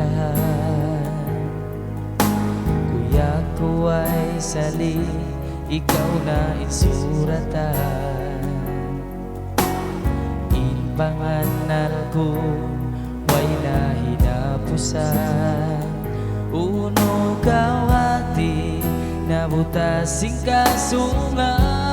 lahat Kuya ko ay sali. Ikaw na isuratan. Impanganal ko Way na hinapusan Uno kawati Nabutas singkasungan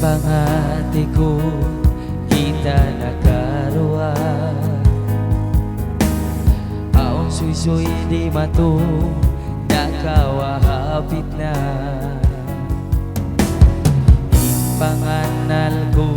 pangati ko kita nakaruwa Aon suy-suy di mato nakawahapit na. Panganal ko